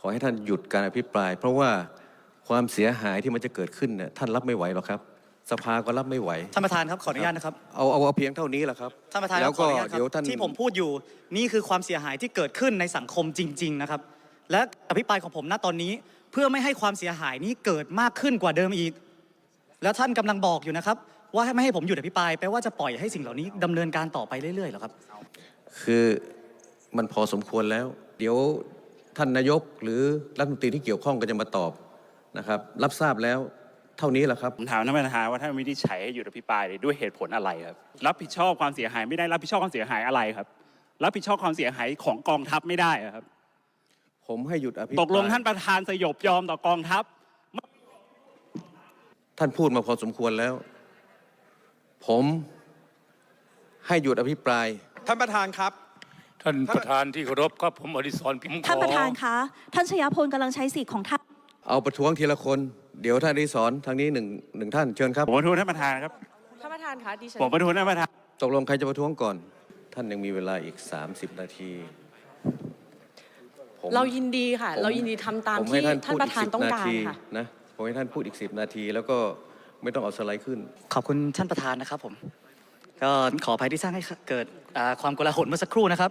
ขอให้ท่านหยุดการอภิปราย เพราะว่าความเสียหายที่มันจะเกิดขึ้นเนี่ยท่านรับไม่ไหวหรอกครับ สภาก็รับไม่ไหว ท่านประธานครับขออนุญาตนะครับเอาเอาเอาเพียงเท่านี้แหละครับ ท่านประธานคแล้รัวบขอก็อนุญาตคเดี๋ยวรับท่านที่ผมพูดอยู่นี่คือความเสียหายที่เกิดขึ้นในสังคมจริง ๆ นะครับ และอภิปรายของผมณตอนนี้เพื่อไม่ให้ความเสียหายนี้เกิดมากขึ้นกว่าเดิมอีก แล้วท่านกำลังบอกอยู่นะครับ ว่าให้ไม่ให้ผมหยุดอภิปรายแปลว่าจะปล่อยให้สิ่งเหล่านี้ดำเนินการต่อไปเรื่อยๆเหรอครับ คือมันพอสมควรแล้ว เดี๋ยว ท่านนายกหรือรัฐมนตรีที่เกี่ยวข้องก็จะมาตอบนะครับ รับทราบแล้วเท่านี้แหละครับผมถามท่านประธานว่าท่านวินิจฉัยให้หยุดอภิปรายด้วยเหตุผลอะไรครับ รับผิดชอบความเสียหายไม่ได้รับผิดชอบความเสียหายอะไรครับ รับผิดชอบความเสียหายของกองทัพไม่ได้อะครับ ผมให้หยุดอภิปรายตกลงท่านประธานสยบยอมต่อกองทัพ ท่านพูดมาพอสมควรแล้ว ผมให้หยุดอภิปราย ท่านประธานครับ ท่านประธานที่เคารพครับผมอดิศรพิมพ์ขอท่านประธานคะท่านชยพลกำลังใช้สิทธิ์ของท่าน เอาประท้วงทีละคน เดี๋ยวท่านอดิศรทางนี้หนึ่งหนึ่งท่านเชิญครับ ผมประท้วงท่านประธานครับ ท่านประธานคะดิฉันผมประท้วงท่านประธาน ตกลงใครจะประท้วงก่อน ท่านยังมีเวลาอีก 30 นาทีผมเรายินดีค่ะผมเรายินดีทำตามผมที่ให้ท่านประธานพูดก10ต้องการทีค่ะนะผมให้ท่านพูดอีก 10 นาที แล้วก็ไม่ต้องเอาสไลด์ขึ้น ขอบคุณท่านประธานนะครับผม ก็ขออภัยที่สร้างให้เกิดอ่าความโกลาหลเมื่อสักครู่นะครับ